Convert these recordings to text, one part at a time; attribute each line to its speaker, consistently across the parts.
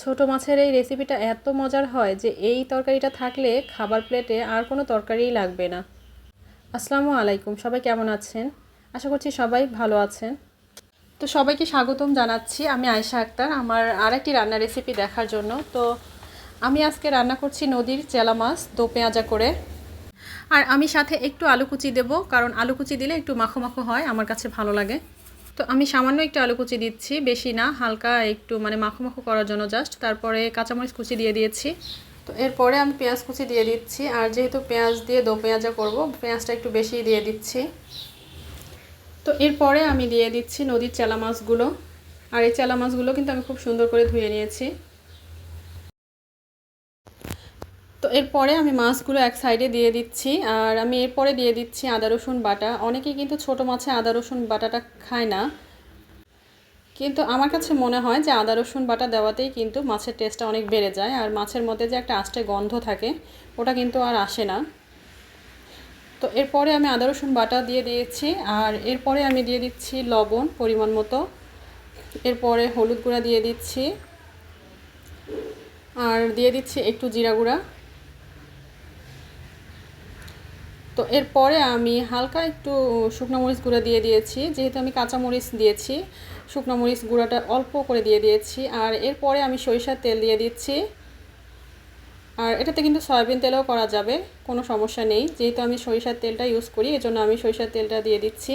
Speaker 1: ছোট মাছের এই রেসিপিটা এত মজার হয় যে এই তরকারিটা থাকলে খাবার প্লেটে আর কোনো তরকারিই লাগবে না। আসসালামু আলাইকুম, সবাই কেমন আছেন? আশা করছি সবাই ভালো আছেন। তো সবাইকে স্বাগতম জানাচ্ছি আমি আয়শা আক্তার, আমার আরেকটি রান্নার রেসিপি দেখার জন্য। তো আমি আজকে রান্না করছি নদীর চেলা মাছ, দো পেঁয়াজা করে। আর আমি সাথে একটু আলু কুচি দেবো, কারণ আলু কুচি দিলে একটু মাখো মাখো হয়, আমার কাছে ভালো লাগে। তো আমি সামান্য একটু আলু কুচি দিচ্ছি, বেশি না, হালকা একটু মানে মাখো মাখো করার জন্য জাস্ট তারপরে কাঁচামরিচ কুচি দিয়ে দিয়েছি। তো এরপরে আমি পেঁয়াজ কুচি দিয়ে দিচ্ছি, আর যেহেতু পেঁয়াজ দিয়ে দো পেঁয়াজা করব, পেঁয়াজটা একটু বেশি দিয়ে দিচ্ছি। তো এরপরে আমি দিয়ে দিচ্ছি নদীর চেলা মাছগুলো। আর এই চেলা মাছগুলো কিন্তু আমি খুব সুন্দর করে ধুয়ে নিয়েছি তো এরপরে আমি মাছগুলো এক সাইডে দিয়ে দিচ্ছি, আর আমি এরপরে দিয়ে দিচ্ছি আদা, রসুন বাটা। অনেকেই কিন্তু ছোট মাছে আদা, রসুন বাটাটা খায় না। কিন্তু আমার কাছে মনে হয় যে আদা, রসুন বাটা দেওয়াতেই কিন্তু মাছের টেস্টটা অনেক বেড়ে যায়, আর মাছের মধ্যে যে একটা আষ্টে গন্ধ থাকে, ওটা কিন্তু আর আসে না। তো এরপরে আমি আদা, রসুন বাটা দিয়ে দিয়েছি, আর এরপরে আমি দিয়ে দিচ্ছি লবণ পরিমাণ মতো। এরপরে হলুদ গুঁড়া দিয়ে দিচ্ছি, আর দিয়ে দিচ্ছি একটু জিরা গুঁড়া। তো এরপরে আমি হালকা একটু শুকনো মরিচ গুঁড়া দিয়ে দিয়েছি। যেহেতু আমি কাঁচা মরিচ দিয়েছি, শুকনো মরিচ গুঁড়াটা অল্প করে দিয়ে দিয়েছি। আর এরপরে আমি সরিষার তেল দিয়ে দিচ্ছি। আর এটাতে কিন্তু সয়াবিন তেলও করা যাবে, কোনো সমস্যা নেই। যেহেতু আমি সরিষার তেলটা ইউজ করি, এজন্য আমি সরিষার তেলটা দিয়ে দিচ্ছি।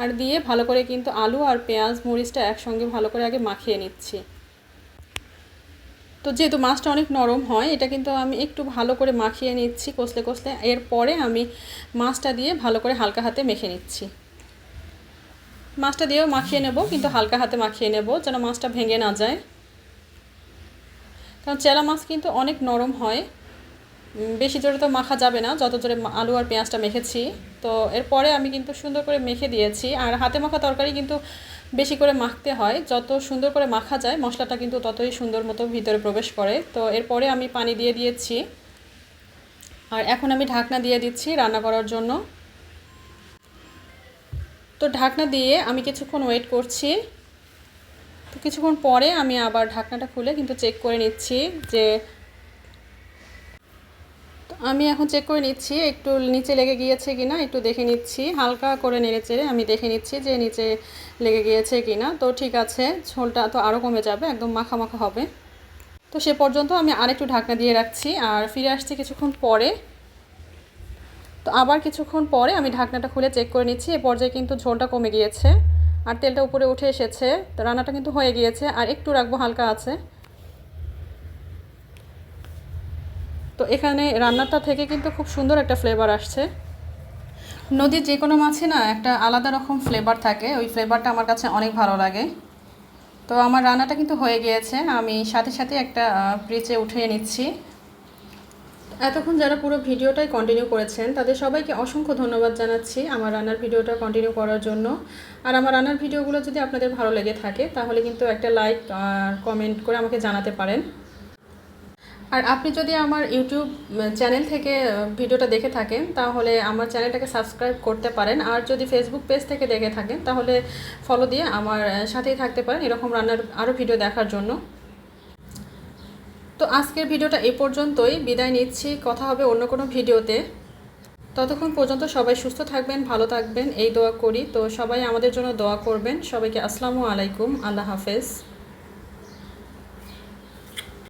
Speaker 1: আর দিয়ে ভালো করে কিন্তু আলু আর পেঁয়াজ মরিচটা একসঙ্গে ভালো করে আগে মাখিয়ে নিচ্ছি। তো যেহেতু মাছটা অনেক নরম হয়, এটা কিন্তু আমি একটু ভালো করে মাখিয়ে নিচ্ছি কষলে কষলে। এরপরে আমি মাছটা দিয়ে ভালো করে হালকা হাতে মেখে নিচ্ছি। মাছটা দিয়েও মাখিয়ে নেব, কিন্তু হালকা হাতে মাখিয়ে নেব যেন মাছটা ভেঙে না যায়। কারণ চেলা মাছ কিন্তু অনেক নরম হয়। বেশি জোরে তো মাখা যাবে না, যত জোরে আলু আর পেঁয়াজটা মেখেছি। তো এরপরে আমি কিন্তু সুন্দর করে মেখে দিয়েছি, আর হাতে মাখা তরকারি কিন্তু বেশি করে মাখতে হয়। যত সুন্দর করে মাখা যায়, মশলাটা কিন্তু ততই সুন্দর মতো ভিতরে প্রবেশ করে। তো এরপরে আমি পানি দিয়ে দিয়েছি, আর এখন আমি ঢাকনা দিয়ে দিচ্ছি রান্না করার জন্য। তো ঢাকনা দিয়ে আমি কিছুক্ষণ ওয়েট করছি। তো কিছুক্ষণ পরে আমি আবার ঢাকনাটা খুলে কিন্তু চেক করে নিচ্ছি যে আমি এখন চেক করে নিচ্ছি, একটু নিচে লেগে গিয়েছে কি না একটু দেখে নিচ্ছি। হালকা করে নেড়ে চেড়ে আমি দেখে নিচ্ছি যে নিচে লেগে গিয়েছে কি না তো ঠিক আছে, ঝোলটা তো আরও কমে যাবে, একদম মাখা মাখা হবে। তো সে পর্যন্ত আমি আরেকটু ঢাকনা দিয়ে রাখছি আর ফিরে আসছি কিছুক্ষণ পরে। তো আবার কিছুক্ষণ পরে আমি ঢাকনাটা খুলে চেক করে নিচ্ছি, এ পর্যায়ে কিন্তু ঝোলটা কমে গিয়েছে। আর তেলটা উপরে উঠে এসেছে। তো রান্নাটা কিন্তু হয়ে গিয়েছে। আর একটু রাখব হালকা আছে। তো এখানে রান্নাটা থেকে কিন্তু খুব সুন্দর একটা ফ্লেভার আসছে। নদীর যে কোনো মাছে না একটা আলাদা রকম ফ্লেভার থাকে, ওই ফ্লেভারটা আমার কাছে অনেক ভালো লাগে। তো আমার রান্নাটা কিন্তু হয়ে গিয়েছে, আমি সাথে সাথে একটা ফ্রিজে উঠিয়ে নিচ্ছি। এতক্ষণ যারা পুরো ভিডিওটাই কন্টিনিউ করেছেন, তাদের সবাইকে অসংখ্য ধন্যবাদ জানাচ্ছি আমার রান্নার ভিডিওটা কন্টিনিউ করার জন্য। আর আমার রান্নার ভিডিওগুলো যদি আপনাদের ভালো লেগে থাকে, তাহলে কিন্তু একটা লাইক কমেন্ট করে আমাকে জানাতে পারেন। আর আপনি যদি আমার ইউটিউব চ্যানেল থেকে ভিডিওটা দেখে থাকেন, তাহলে আমার চ্যানেলটাকে সাবস্ক্রাইব করতে পারেন। আর যদি ফেসবুক পেজ থেকে দেখে থাকেন, তাহলে ফলো দিয়ে আমার সাথেই থাকতে পারেন এরকম রান্নার আরও ভিডিও দেখার জন্য। তো আজকের ভিডিওটা এই পর্যন্তই। বিদায় নিচ্ছি। কথা হবে অন্য কোনো ভিডিওতে। ততক্ষণ পর্যন্ত সবাই সুস্থ থাকবেন, ভালো থাকবেন। এই দোয়া করি। তো সবাই আমাদের জন্য দোয়া করবেন। সবাইকে আসসালামু আলাইকুম। আল্লাহ হাফেজ।